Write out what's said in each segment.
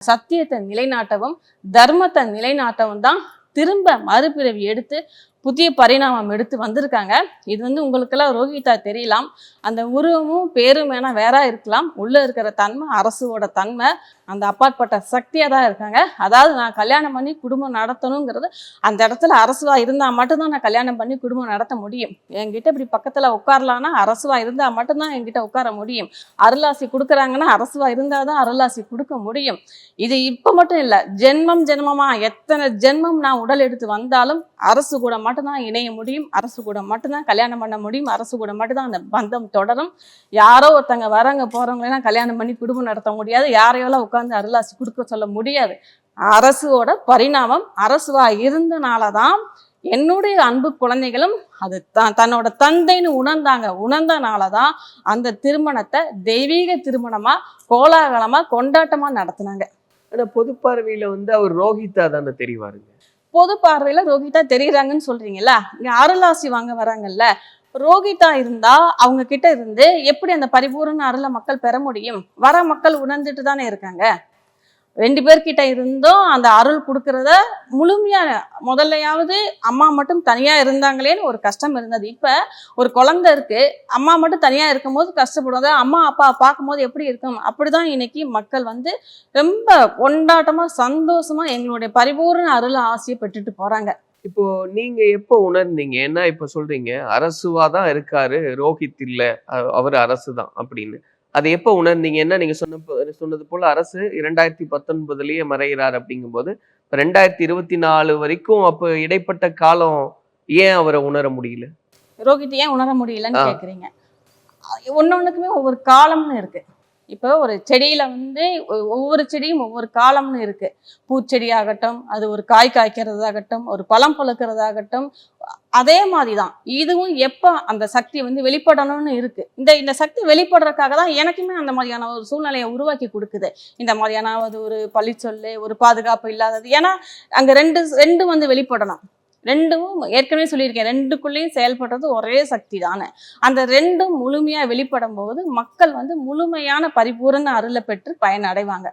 சத்தியத்தை நிலைநாட்டவும் தர்மத்தை நிலைநாட்டவும் தான் திரும்ப மறுபிறவி எடுத்து புதிய பரிணாமம் எடுத்து வந்திருக்காங்க. இது வந்து உங்களுக்கெல்லாம் ரோஹிதா தெரியலாம். அந்த உருவமும் பேரும் வேணால் வேற இருக்கலாம். உள்ளே இருக்கிற தன்மை அரசுவோட தன்மை அந்த அப்பாற்பட்ட சக்தியாக தான் இருக்காங்க. அதாவது நான் கல்யாணம் பண்ணி குடும்பம் நடத்தணுங்கிறது அந்த இடத்துல அரசுவாக இருந்தால் மட்டும்தான் நான் கல்யாணம் பண்ணி குடும்பம் நடத்த முடியும். என்கிட்ட இப்படி பக்கத்தில் உட்காரலான்னா அரசுவாக இருந்தால் மட்டும்தான் என்கிட்ட உட்கார முடியும். அருளாசி கொடுக்குறாங்கன்னா அரசுவாக இருந்தால் தான் அருளாசி கொடுக்க முடியும். இது இப்போ மட்டும் இல்லை ஜென்மம் ஜென்மமாக எத்தனை ஜென்மம் நான் உடல் எடுத்து வந்தாலும் அரசு கூட மட்டும்தான் இணைய முடியும் அரசு கூட மட்டும்தான் கல்யாணம் பண்ண முடியும் அரசு கூட மட்டும்தான் அந்த பந்தம் தொடரும். யாரோ ஒருத்தங்க வரவங்க போறவங்களெல்லாம் கல்யாணம் பண்ணி குடும்பம் நடத்த முடியாது. யாரையெல்லாம் உட்காந்து அருளாசி கொடுக்க சொல்ல முடியாது. அரசுவோட பரிணாமம் அரசுவா இருந்தனால தான் என்னுடைய அன்பு குழந்தைகளும் அது த- தன்னோட தந்தைன்னு உணர்ந்தாங்க. உணர்ந்தனால தான் அந்த திருமணத்தை தெய்வீக திருமணமா கோலாகலமா கொண்டாட்டமா நடத்தினாங்க. ஆனால் பொது பார்வையில் வந்து அவர் ரோஹிதா தானே தெரிவாருங்க? பொது பார்வையில ரோகிதா தெரியுறாங்கன்னு சொல்றீங்கல்ல? இங்க அருளாசி வாங்க வராங்கல்ல? ரோகிதா இருந்தா அவங்க கிட்ட இருந்து எப்படி அந்த பரிபூரண அருளை மக்கள் பெற முடியும்? வர மக்கள் உணர்ந்துட்டு தானே இருக்காங்க? ரெண்டு பேர்கிட்ட இருந்தும் அந்த அருள் கொடுக்கறத முழுமையாக முதல்லையாவது அம்மா மட்டும் தனியாக இருந்தாங்களேன்னு ஒரு கஷ்டம் இருந்தது. இப்போ ஒரு குழந்தை இருக்குது அம்மா மட்டும் தனியாக இருக்கும்போது கஷ்டப்படுவாங்க. அம்மா அப்பா பார்க்கும்போது எப்படி இருக்கும்? அப்படிதான் இன்னைக்கு மக்கள் வந்து ரொம்ப கொண்டாட்டமாக சந்தோஷமாக எங்களுடைய பரிபூரண அருள் ஆசையை பெற்றுட்டு போகிறாங்க இப்போ நீங்க எப்போ உணர்ந்தீங்க? ஏன்னா இப்ப சொல்றீங்க? அரசுவா தான் இருக்காரு ரோஹித் இல்ல அவர் அரசு தான் அப்படின்னு. அது எப்போ உணர்ந்தீங்க? என்ன நீங்க சொன்ன சொன்னது போல அரசு இரண்டாயிரத்தி பத்தொன்பதுலயே மறைகிறார் அப்படிங்கும்போது ரெண்டாயிரத்தி இருபத்தி நாலு வரைக்கும் அப்ப இடைப்பட்ட காலம் ஏன் அவரை உணர முடியல? ரோகித் ஏன் உணர முடியலன்னு. கேக்குறீங்க. ஒன்னொன்னுக்குமே ஒவ்வொரு காலம்னு இருக்கு. இப்போ ஒரு செடியில் வந்து ஒவ்வொரு செடியும் ஒவ்வொரு காலம்னு இருக்குது பூச்செடி ஆகட்டும் அது ஒரு காய் காய்க்கிறதாகட்டும் ஒரு பழம் பழுக்கிறதாகட்டும் அதே மாதிரி தான் இதுவும் எப்போ அந்த சக்தி வந்து வெளிப்படணும்னு இருக்குது இந்த இந்த சக்தி வெளிப்படுறதுக்காக தான் எனக்குமே அந்த மாதிரியான ஒரு சூழ்நிலையை உருவாக்கி கொடுக்குது. இந்த மாதிரியான அது ஒரு பழிச்சொல்லு ஒரு பாதுகாப்பு இல்லாதது. ஏன்னா அங்கே ரெண்டு ரெண்டு வந்து வெளிப்படணும். ரெண்டும் ஏற்கனவே சொல்லியிருக்கேன். ரெண்டுக்குள்ளேயும் செயல்படுறது ஒரே சக்தி தானே. அந்த ரெண்டும் முழுமையாக வெளிப்படும் போது மக்கள் வந்து முழுமையான பரிபூரண அருளை பெற்று பயனடைவாங்க.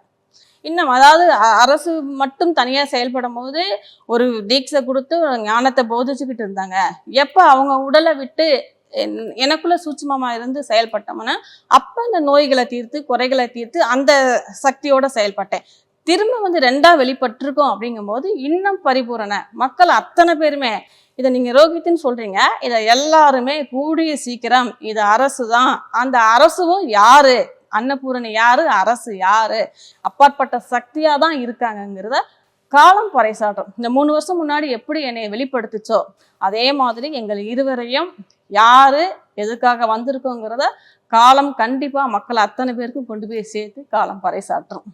இன்னும் அதாவது அ- அரசு மட்டும் தனியாக செயல்படும் போது ஒரு தீட்சை கொடுத்து ஞானத்தை போதிச்சுக்கிட்டு இருந்தாங்க. எப்போ அவங்க உடலை விட்டு என்- எனக்குள்ள சூட்சமமாக இருந்து செயல்பட்டோம்னா அப்போ அந்த நோய்களை தீர்த்து குறைகளை தீர்த்து அந்த சக்தியோட செயல்பட்டேன். திரும்ப வந்து ரெண்டா வெளிப்பட்டிருக்கோம் அப்படிங்கும்போது இன்னும் பரிபூரண மக்கள் அத்தனை பேருமே. இதை நீங்கள் ரோகித்துன்னு சொல்கிறீங்க இதை எல்லாருமே கூடிய சீக்கிரம் இது அரசு தான் அந்த அரசும் யாரு? அன்னபூரணி யாரு? அரசு யாரு? அப்பாற்பட்ட சக்தியாக தான் இருக்காங்கங்கிறத காலம் பறைசாற்றும். இந்த மூணு வருஷம் முன்னாடி எப்படி என்னை வெளிப்படுத்துச்சோ அதே மாதிரி எங்கள் இருவரையும் யாரு எதுக்காக வந்திருக்கோங்கிறத காலம் கண்டிப்பாக மக்கள் அத்தனை பேருக்கும் கொண்டு போய் சேர்த்து காலம் பறைசாற்றும்.